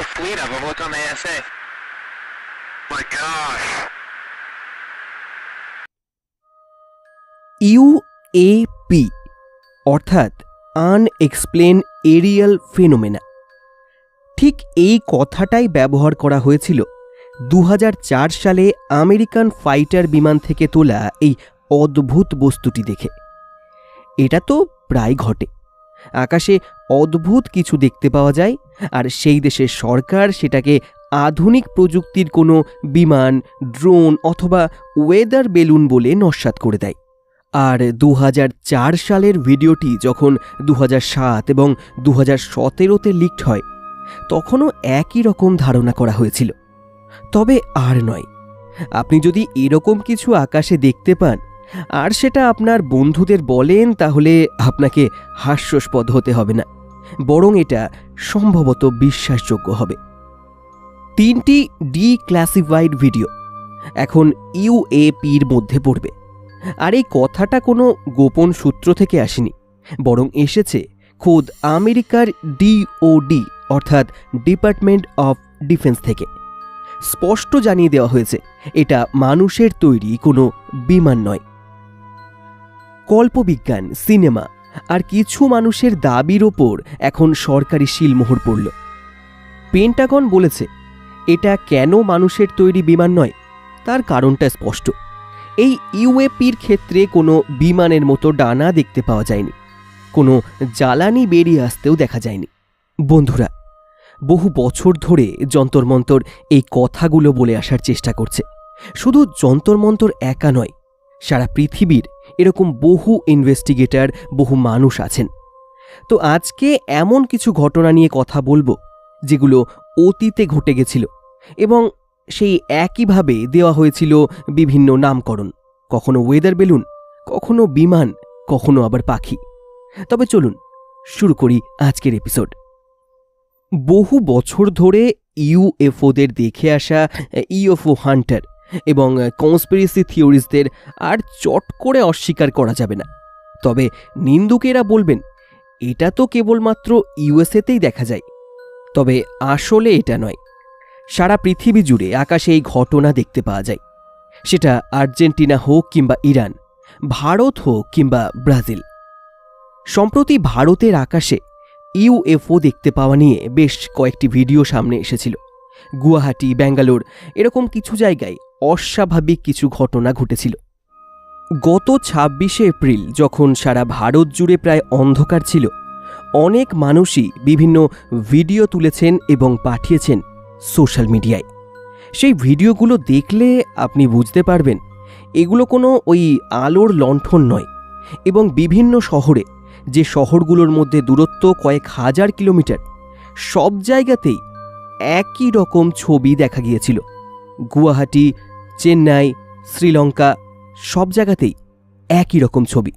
whole fleet of them. Look on the ASA. My gosh. UAP অর্থাৎ unexplained aerial phenomena ঠিক এই কথাটাই ব্যবহার করা হয়েছিল দু হাজার চার সালে আমেরিকান ফাইটার বিমান থেকে তোলা এই অদ্ভুত বস্তুটি দেখে এটা তো প্রায় ঘটে আকাশে অদ্ভুত কিছু দেখতে পাওয়া যায়, আর সেই দেশের সরকার সেটাকে আধুনিক প্রযুক্তির কোনো বিমান, ড্রোন অথবা ওয়েদার বেলুন বলে নস্বাত করে দেয়। আর দু হাজার চার সালের ভিডিওটি যখন দু এবং দু হাজার সতেরোতে লিকড হয়, তখনও একই রকম ধারণা করা হয়েছিল। তবে আর নয়, আপনি যদি এরকম কিছু আকাশে দেখতে পান আর সেটা আপনার বন্ধুদের বলেন, তাহলে আপনাকে হাস্যস্পদ হতে হবে না। বরং এটা সম্ভবত বিশ্বাসযোগ্য হবে। তিনটি ডিক্লাসিফাইড ভিডিও এখন ইউএপির মধ্যে পড়বে। আর এই কথাটা কোনো গোপন সূত্র থেকে আসেনি, বরং এসেছে খোদ আমেরিকার ডিওডি, অর্থাৎ ডিপার্টমেন্ট অফ ডিফেন্স থেকে। স্পষ্ট জানিয়ে দেওয়া হয়েছে, এটা মানুষের তৈরি কোনো বিমান নয়। কল্পবিজ্ঞান, সিনেমা আর কিছু মানুষের দাবির ওপর এখন সরকারি শিলমোহর পড়ল। পেন্টাগন বলেছে, এটা কেন মানুষের তৈরি বিমান নয়? তার কারণটা স্পষ্ট। এই ইউএপির ক্ষেত্রে কোনো বিমানের মতো ডানা দেখতে পাওয়া যায়নি। কোনো জ্বালানি বেরিয়ে আসতেও দেখা যায়নি। বন্ধুরা, বহু বছর ধরে যন্তরমন্তর এই কথাগুলো বলে আসার চেষ্টা করছে। শুধু যন্তরমন্তর একা নয় সারা পৃথিবীর এরকম বহু ইনভেস্টিগেটর, বহু মানুষ আছেন। তো আজকে এমন কিছু ঘটনা নিয়ে কথা বলব, যেগুলো অতীতে ঘটে গেছিল এবং সেই একইভাবে দেওয়া হয়েছিল বিভিন্ন নামকরণ। কখনো ওয়েদার বেলুন কখনো বিমান, কখনো আবার পাখি। তবে চলুন, শুরু করি আজকের এপিসোড বহু বছর ধরে ইউএফওদের দেখে আসা ইউএফও হান্টার এবং কনস্পিরেসি থিওরিস্টদের আর চট করে অস্বীকার করা যাবে না। তবে নিন্দুকেরা বলবেন, এটা তো কেবলমাত্র ইউএসএতেই দেখা যায়। তবে আসলে এটা নয়। সারা পৃথিবী জুড়ে আকাশে এই ঘটনা দেখতে পাওয়া যায়। সেটা আর্জেন্টিনা হোক কিংবা ইরান, ভারত হোক কিংবা ব্রাজিল। সম্প্রতি ভারতের আকাশে ইউএফও দেখতে পাওয়া নিয়ে বেশ কয়েকটি ভিডিও সামনে এসেছিল। গুয়াহাটি, ব্যাঙ্গালোর, এরকম কিছু জায়গায় অস্বাভাবিক কিছু ঘটনা ঘটেছিল। গত ছাব্বিশে এপ্রিল, যখন সারা ভারত জুড়ে প্রায় অন্ধকার ছিল, অনেক মানুষই বিভিন্ন ভিডিও তুলেছেন এবং পাঠিয়েছেন সোশ্যাল মিডিয়ায়। সেই ভিডিওগুলো দেখলে আপনি বুঝতে পারবেন, এগুলো কোনো ওই আলোর লণ্ঠন নয় এবং বিভিন্ন শহরে, যে শহরগুলোর মধ্যে দূরত্ব কয়েক হাজার কিলোমিটার, সব জায়গাতেই একই রকম ছবি দেখা গিয়েছিল। গুয়াহাটি চেন্নাই, শ্রীলঙ্কা, সব জায়গাতেই একই রকম ছবি।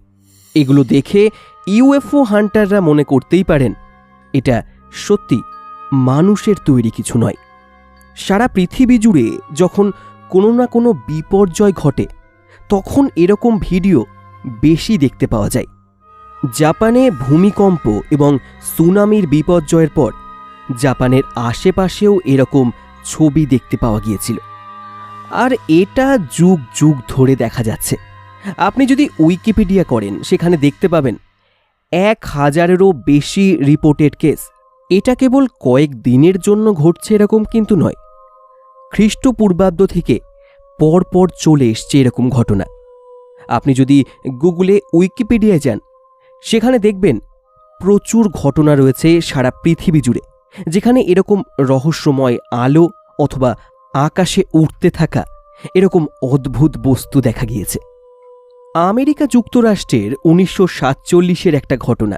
এগুলো দেখে ইউএফও হান্টাররা মনে করতেই পারেন, এটা সত্যি মানুষের তৈরি কিছু নয়। সারা পৃথিবী জুড়ে যখন কোনো না কোনো বিপর্যয় ঘটে, তখন এরকম ভিডিও বেশি দেখতে পাওয়া যায়। জাপানে ভূমিকম্প এবং সুনামির বিপর্যয়ের পর জাপানের আশেপাশেও এরকম ছবি দেখতে পাওয়া গিয়েছিল। আর এটা যুগ যুগ ধরে দেখা যাচ্ছে। আপনি যদি উইকিপিডিয়া করেন, সেখানে দেখতে পাবেন এক হাজারেরও বেশি রিপোর্টেড কেস এটা কেবল কয়েক দিনের জন্য ঘটছে এরকম কিন্তু নয়। খ্রিস্টপূর্বাব্দ থেকে পরপর চলে এসছে এরকম ঘটনা। আপনি যদি গুগলে উইকিপিডিয়ায় যান, সেখানে দেখবেন প্রচুর ঘটনা রয়েছে সারা পৃথিবী জুড়ে, যেখানে এরকম রহস্যময় আলো অথবা আকাশে উঠতে থাকা এরকম অদ্ভুত বস্তু দেখা গিয়েছে। আমেরিকা যুক্তরাষ্ট্রের উনিশশো সাতচল্লিশের একটা ঘটনা,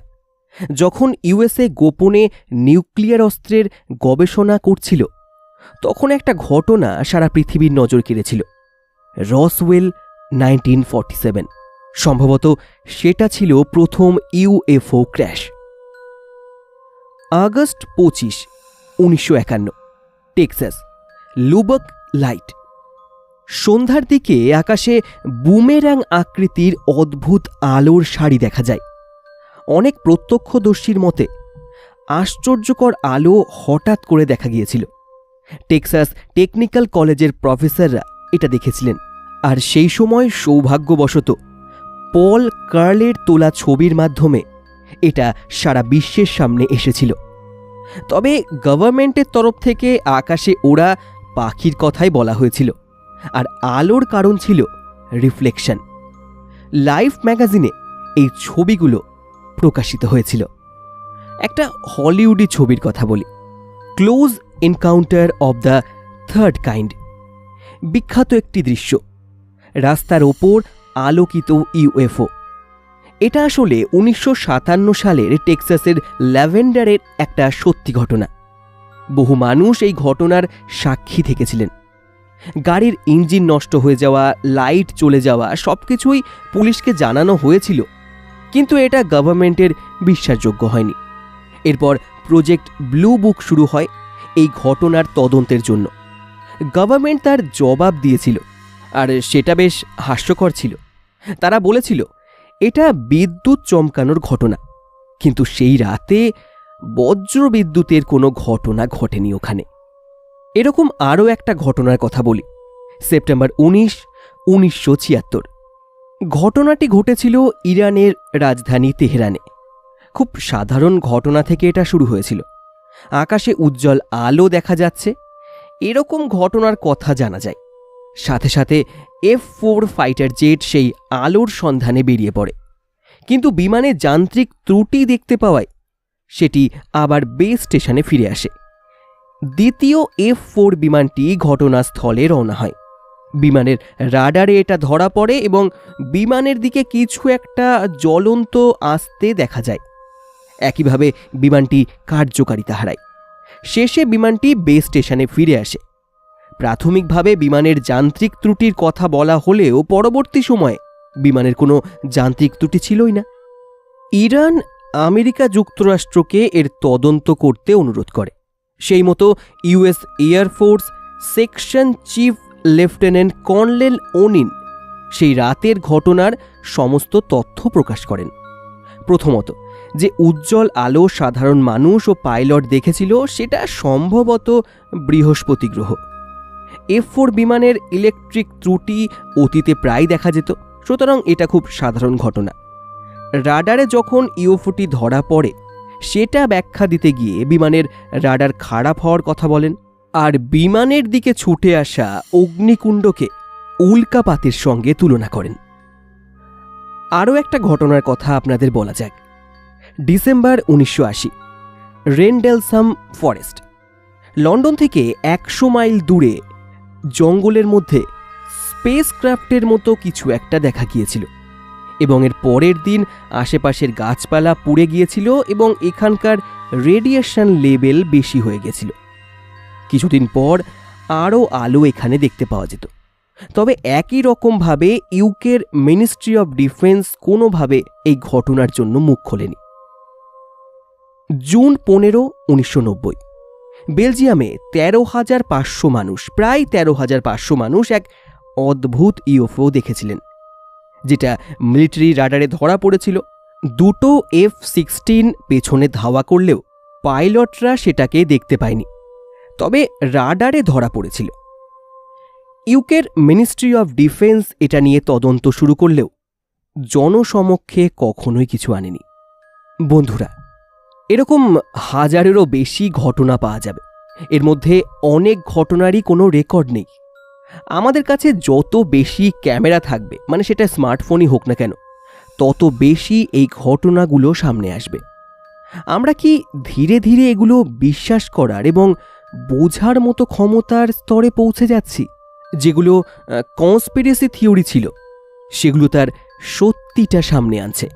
যখন ইউএসএ গোপনে নিউক্লিয়ার অস্ত্রের গবেষণা করছিল, তখন একটা ঘটনা সারা পৃথিবীর নজর কেড়েছিল। রসওয়েল নাইনটিন ফর্টি সম্ভবত সেটা ছিল প্রথম ইউএফও ক্র্যাশ। আগস্ট পঁচিশ, উনিশশো একান্ন, টেক্সাস। লুবক লাইট। সন্ধ্যার দিকে আকাশে বুমেরাং আকৃতির অদ্ভুত আলোর শাড়ি দেখা যায়। অনেক প্রত্যক্ষদর্শীর মতে, আশ্চর্যকর আলো হঠাৎ করে দেখা গিয়েছিল। টেক্সাস টেকনিক্যাল কলেজের প্রফেসররা এটা দেখেছিলেন। আর সেই সময় সৌভাগ্যবশত, পল কার্লের তোলা ছবির মাধ্যমে এটা সারা বিশ্বের সামনে এসেছিল। তবে গভর্নমেন্টের তরফ থেকে আকাশে ওরা পাখির কথাই বলা হয়েছিল। আর আলোর কারণ ছিল রিফ্লেকশন। লাইফ ম্যাগাজিনে এই ছবিগুলো প্রকাশিত হয়েছিল। একটা হলিউডি ছবির কথা বলি। Close encounter of the third kind. বিখ্যাত একটি দৃশ্য। রাস্তার ওপর আলোকিত ইউএফও। এটা আসলে উনিশশো সাতান্ন সালের টেক্সাসের ল্যাভেন্ডারের একটা সত্যি ঘটনা। বহু মানুষ এই ঘটনার সাক্ষী থেকেছিলেন। গাড়ির ইঞ্জিন নষ্ট হয়ে যাওয়া, লাইট চলে যাওয়া সব কিছুই পুলিশকে জানানো হয়েছিল, কিন্তু এটা গভর্নমেন্টের বিশ্বাসযোগ্য হয়নি। এরপর প্রজেক্ট ব্লু বুক শুরু হয় এই ঘটনার তদন্তের জন্য। গভর্নমেন্ট তার জবাব দিয়েছিল, আর সেটা বেশ হাস্যকর ছিল। তারা বলেছিল, এটা বিদ্যুৎ চমকানোর ঘটনা, কিন্তু সেই রাতে বজ্র বিদ্যুতের কোনো ঘটনা ঘটেনি ওখানে। এরকম আরও একটা ঘটনার কথা বলি। সেপ্টেম্বর উনিশ, উনিশশো ছিয়াত্তর। ঘটনাটি ঘটেছিল ইরানের রাজধানী তেহরানে। খুব সাধারণ ঘটনা থেকে এটা শুরু হয়েছিল। আকাশে উজ্জ্বল আলো দেখা যাচ্ছে। এরকম ঘটনার কথা জানা যায়। সাথে সাথে এফ ফোর ফাইটার জেট সেই আলোর সন্ধানে বেরিয়ে পড়ে। কিন্তু বিমানে যান্ত্রিক ত্রুটি দেখতে পাওয়ায় সেটি আবার বেস স্টেশনে ফিরে আসে। দ্বিতীয় এফ ফোর বিমানটি ঘটনাস্থলে রওনা হয়। বিমানের রাডারে এটা ধরা পড়ে এবং বিমানের দিকে কিছু একটা জ্বলন্ত আসতে দেখা যায়। একইভাবে বিমানটি কার্যকারিতা হারায়। শেষে বিমানটি বেস স্টেশনে ফিরে আসে। প্রাথমিকভাবে বিমানের যান্ত্রিক ত্রুটির কথা বলা হলেও পরবর্তী সময়ে বিমানের কোনো যান্ত্রিক ত্রুটি ছিলই না। ইরান আমেরিকা যুক্তরাষ্ট্রকে এর তদন্ত করতে অনুরোধ করে। সেই মতো US air force section chief lieutenant colonel ওনিন সেই রাতের ঘটনার সমস্ত তথ্য প্রকাশ করেন। প্রথমত, যে উজ্জ্বল আলো সাধারণ মানুষ ও পাইলট দেখেছিল সেটা সম্ভবত বৃহস্পতি গ্রহ। এফ ফোর বিমানের ইলেকট্রিক ত্রুটি অতীতে প্রায় দেখা যেত, সুতরাং এটা খুব সাধারণ ঘটনা। রাডারে যখন ইউএফওটি ধরা পড়ে, সেটা ব্যাখ্যা দিতে গিয়ে বিমানের রাডার খারাপ হওয়ার কথা বলেন। আর বিমানের দিকে ছুটে আসা অগ্নিকুণ্ডকে উল্কাপাতের সঙ্গে তুলনা করেন। আরও একটা ঘটনার কথা আপনাদের বলা যাক। ডিসেম্বর উনিশশো আশি, রেনডেলসাম ফরেস্ট, লন্ডন থেকে একশো মাইল দূরে জঙ্গলের মধ্যে স্পেস ক্রাফটের মতো কিছু একটা দেখা গিয়েছিল। এবং এর পরের দিন আশেপাশের গাছপালা পুড়ে গিয়েছিল এবং এখানকার রেডিয়েশন লেভেল বেশি হয়ে গেছিল। কিছুদিন পর আরও আলো এখানে দেখতে পাওয়া যেত। তবে একই রকমভাবে ইউকের মিনিস্ট্রি অফ ডিফেন্স কোনোভাবে এই ঘটনার জন্য মুখ খোলেনি। জুন পনেরো, উনিশশো নব্বই। বেলজিয়ামে তেরো হাজার পাঁচশো মানুষ, প্রায় তেরো হাজার পাঁচশো মানুষ এক অদ্ভুত ইউএফও দেখেছিলেন। যেটা মিলিটারি রাডারে ধরা পড়েছিল। দুটো এফ সিক্সটিন পেছনে ধাওয়া করলেও পাইলটরা সেটাকে দেখতে পায়নি। তবে রাডারে ধরা পড়েছিল। ইউকের মিনিস্ট্রি অফ ডিফেন্স এটা নিয়ে তদন্ত শুরু করলেও জনসমক্ষে কখনোই কিছু আনেনি। বন্ধুরা, এরকম হাজারেরও বেশি ঘটনা পাওয়া যাবে। এর মধ্যে অনেক ঘটনারই কোনো রেকর্ড নেই। আমাদের কাছে যত বেশি ক্যামেরা থাকবে মানে সেটা স্মার্টফোনই হোক না কেন, তত বেশি এই ঘটনাগুলো সামনে আসবে। আমরা কি ধীরে ধীরে এগুলো বিশ্বাস করার এবং বোঝার মতো ক্ষমতার স্তরে পৌঁছে যাচ্ছি, যেগুলো কনস্পিরেসি থিওরি ছিল, সেগুলো তার সত্যিটা সামনে আনছে।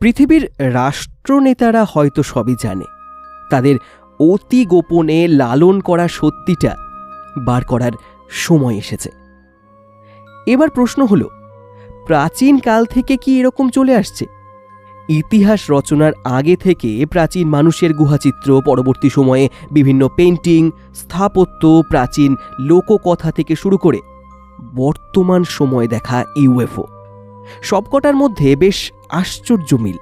পৃথিবীর রাষ্ট্রনেতারা হয়তো সবই জানে, তাদের অতি গোপনে লালন করা সত্যিটা বার করার সময় এসেছে। এবার প্রশ্ন হলো, প্রাচীন কাল থেকে কি এরকম চলে আসছে? ইতিহাস রচনার আগে থেকে প্রাচীন মানুষের গুহাচিত্র, পরবর্তী সময়ে বিভিন্ন পেন্টিং স্থাপত্য, প্রাচীন লোককথা থেকে শুরু করে বর্তমান সময় দেখা ইউএফও। সবকটার মধ্যে বেশ আশ্চর্য মিল।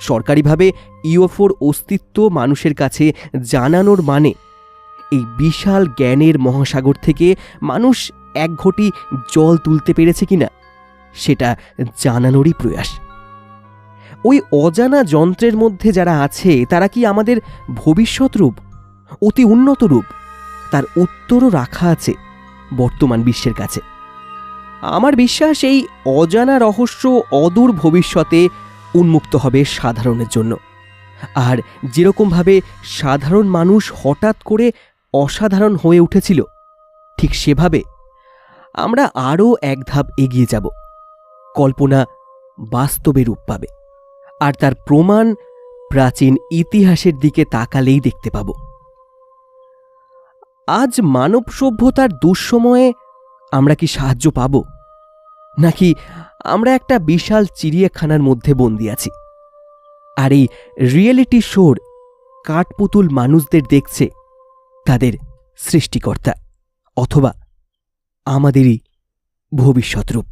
সরকারিভাবে ইউএফওর অস্তিত্ব মানুষের কাছে জানানোর মানে এই বিশাল জ্ঞানের মহাসাগর থেকে মানুষ এক ঘটি জল তুলতে পেরেছে কিনা, সেটা জানানোরই প্রয়াস। ওই অজানা যন্ত্রের মধ্যে যারা আছে, তারা কি আমাদের ভবিষ্যৎ রূপ, অতি উন্নত রূপ, তার উত্তরও রাখা আছে বর্তমান বিশ্বের কাছে? আমার বিশ্বাস, এই অজানা রহস্য অদূর ভবিষ্যতে উন্মুক্ত হবে সাধারণের জন্য। আর যেরকমভাবে সাধারণ মানুষ হঠাৎ করে অসাধারণ হয়ে উঠেছিল। ঠিক সেভাবে আমরা আরও এক ধাপ এগিয়ে যাব। কল্পনা বাস্তবে রূপ পাবে, আর তার প্রমাণ প্রাচীন ইতিহাসের দিকে তাকালেই দেখতে পাব। আজ মানব সভ্যতার দুঃসময়ে আমরা কি সাহায্য পাব? নাকি আমরা একটা বিশাল চিড়িয়াখানার মধ্যে বন্দি আছি? আর এই রিয়েলিটি শোর কাঠপুতুল মানুষদের দেখছে তাদের সৃষ্টিকর্তা অথবা আমাদেরই ভবিষ্যৎ রূপ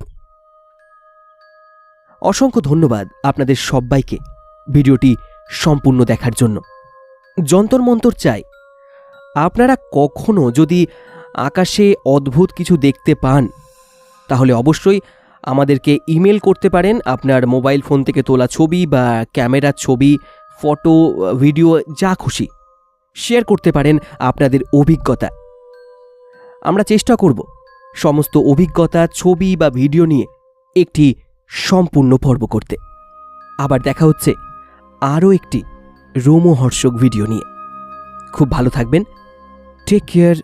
অসংখ্য ধন্যবাদ আপনাদের সবাইকে ভিডিওটি সম্পূর্ণ দেখার জন্য। যন্তর মন্তর চাই, আপনারা কখনো যদি আকাশে অদ্ভুত কিছু দেখতে পান, তাহলে অবশ্যই আমাদেরকে ইমেল করতে পারেন, আপনার মোবাইল ফোন থেকে তোলা ছবি বা ক্যামেরার ছবি, ফটো, ভিডিও, যা খুশি। শেয়ার করতে পারেন আপনাদের অভিজ্ঞতা। আমরা চেষ্টা করব সমস্ত অভিজ্ঞতা, ছবি বা ভিডিও নিয়ে একটি সম্পূর্ণ পর্ব করতে। আবার দেখা হচ্ছে আরও একটি রোমহর্ষক ভিডিও নিয়ে। খুব ভালো থাকবেন। Take care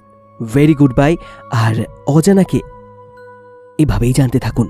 very good bye আর অজানাকে এভাবেই জানতে থাকুন।